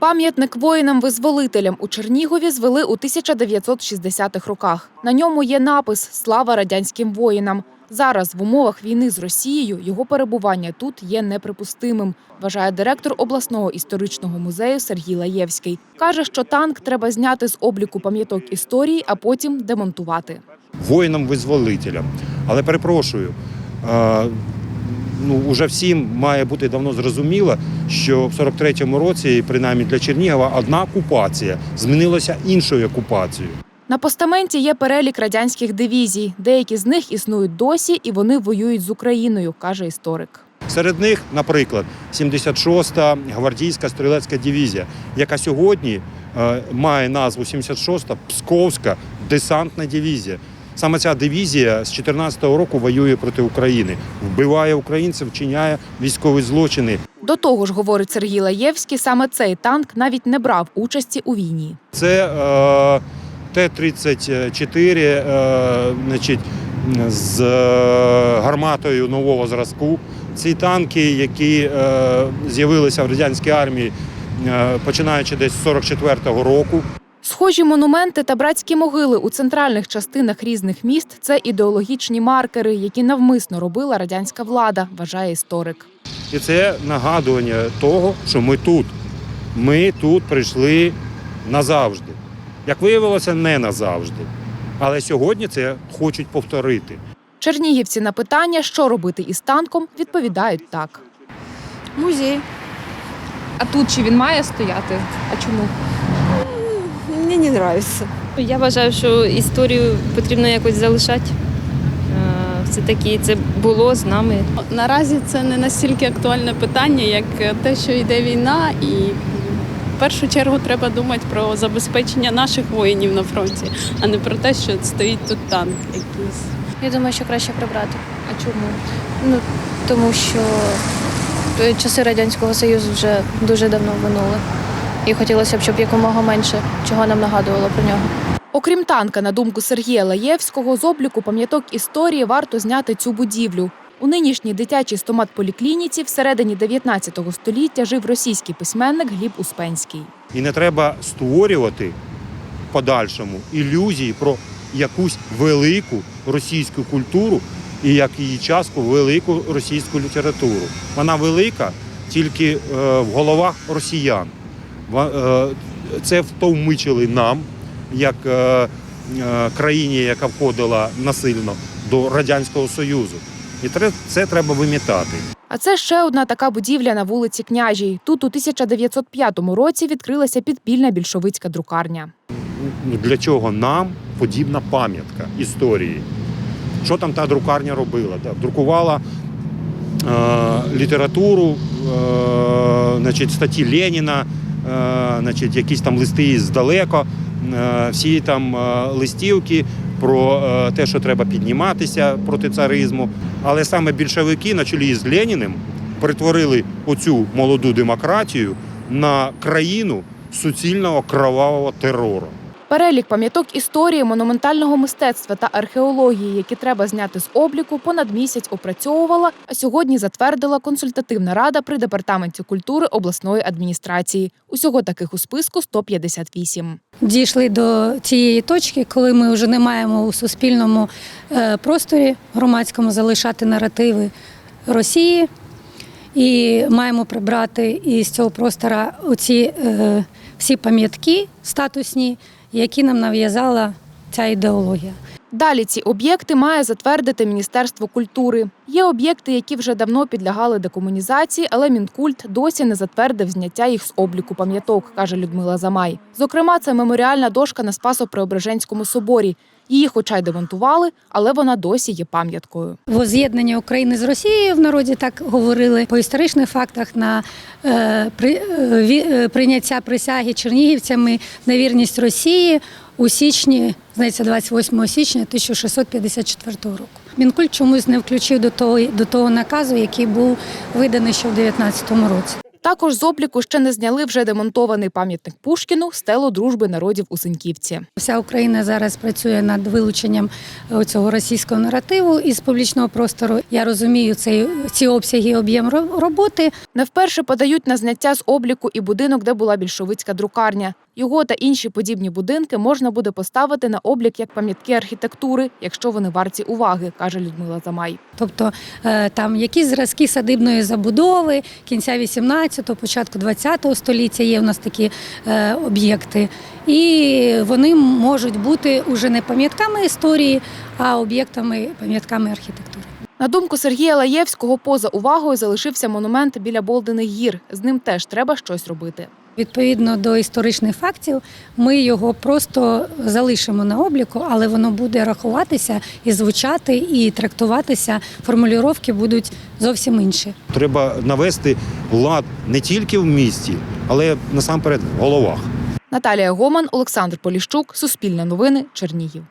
Пам'ятник воїнам-визволителям у Чернігові звели у 1960-х роках. На ньому є напис Слава радянським воїнам. Зараз в умовах війни з Росією його перебування тут є неприпустимим, вважає директор обласного історичного музею Сергій Лаєвський. Каже, що танк треба зняти з обліку пам'яток історії, а потім демонтувати. воїнам-визволителям. Але перепрошую, ну уже всім має бути давно зрозуміло, що в 43-му році, принаймні для Чернігова, одна окупація змінилася іншою окупацією. На постаменті є перелік радянських дивізій. Деякі з них існують досі, і вони воюють з Україною, каже історик. Серед них, наприклад, 76-та гвардійська стрілецька дивізія, яка сьогодні е, має назву 76-та Псковська десантна дивізія. Саме ця дивізія з 14-го року воює проти України, вбиває українців, вчиняє військові злочини. До того ж, говорить Сергій Лаєвський, саме цей танк навіть не брав участі у війні. Це е, Т-34 е, значить, з е, гарматою нового зразку. Ці танки, які е, з'явилися в радянській армії, е, починаючи десь з 44-го року. Схожі монументи та братські могили у центральних частинах різних міст це ідеологічні маркери, які навмисно робила радянська влада, вважає історик. І це нагадування того, що ми тут. Ми тут прийшли назавжди. Як виявилося, не назавжди. Але сьогодні це хочуть повторити. Чернігівці на питання, що робити із танком, відповідають так. Музей. А тут чи він має стояти? А чому? Мені не подобається. Я вважаю, що історію потрібно якось залишати. Все таки це було з нами. Наразі це не настільки актуальне питання, як те, що йде війна, і в першу чергу треба думати про забезпечення наших воїнів на фронті, а не про те, що стоїть тут танк якийсь. Я думаю, що краще прибрати. А чому? Ну тому що е, часи радянського союзу вже дуже давно минули. І хотілося б, щоб якомога менше чого нам нагадувало про нього. Окрім танка, на думку Сергія Лаєвського, з обліку пам'яток історії варто зняти цю будівлю. У нинішній дитячій стомат-поліклініці всередині 19 століття жив російський письменник Гліб Успенський. І не треба створювати в подальшому ілюзії про якусь велику російську культуру і як її частку велику російську літературу. Вона велика тільки е, в головах росіян. Е, Це втовмичили нам, як е, е, країні, яка входила насильно до Радянського Союзу. І це треба вимітати. А це ще одна така будівля на вулиці Княжій. Тут у 1905 році відкрилася підпільна більшовицька друкарня. Ну, для чого нам подібна пам'ятка історії? Що там та друкарня робила? Друкувала е, літературу, е, значить, статті Леніна, значить, якісь там листи здалеко, е, всі там е, листівки про е, те, що треба підніматися проти царизму. Але саме більшовики на чолі з Леніним перетворили оцю молоду демократію на країну суцільного кровавого терору. Перелік пам'яток історії, монументального мистецтва та археології, які треба зняти з обліку, понад місяць опрацьовувала, а сьогодні затвердила консультативна рада при департаменті культури обласної адміністрації. Усього таких у списку 158. дійшли до цієї точки, коли ми вже не маємо у суспільному е, просторі громадському залишати наративи Росії і маємо прибрати із цього простора оці е, всі пам'ятки статусні, які нам нав'язала ця ідеологія. Далі ці об'єкти має затвердити Міністерство культури. Є об'єкти, які вже давно підлягали декомунізації, але Мінкульт досі не затвердив зняття їх з обліку пам'яток, каже Людмила Замай. Зокрема, це меморіальна дошка на Спасо-Преображенському соборі. Її, хоча й демонтували, але вона досі є пам'яткою. Воз'єднання України з Росією в народі так говорили по історичних фактах на е, при, е, е, прийняття присяги чернігівцями на вірність Росії у січні, здається, 28 січня 1654 року. Мінкульт чомусь не включив до того, до того наказу, який був виданий ще в 2019 році. Також з обліку ще не зняли вже демонтований пам'ятник Пушкіну стелу дружби народів у Синьківці. Вся Україна зараз працює над вилученням е, цього російського наративу із публічного простору. Я розумію цей ці обсяги об'єм роботи. Не вперше подають на зняття з обліку і будинок, де була більшовицька друкарня. Його та інші подібні будинки можна буде поставити на облік як пам'ятки архітектури, якщо вони варті уваги, каже Людмила Замай. Тобто е, там якісь зразки садибної забудови кінця 18-го, початку 20-го століття є у нас такі е, об'єкти. І вони можуть бути уже не пам'ятками історії, а об'єктами пам'ятками архітектури. На думку Сергія Лаєвського, поза увагою залишився монумент біля Болдених гір. З ним теж треба щось робити. Відповідно до історичних фактів, ми його просто залишимо на обліку, але воно буде рахуватися і звучати, і трактуватися. Формулювання будуть зовсім інші. Треба навести лад не тільки в місті, але насамперед в головах. Наталія Гоман, Олександр Поліщук, Суспільне новини, Чернігів.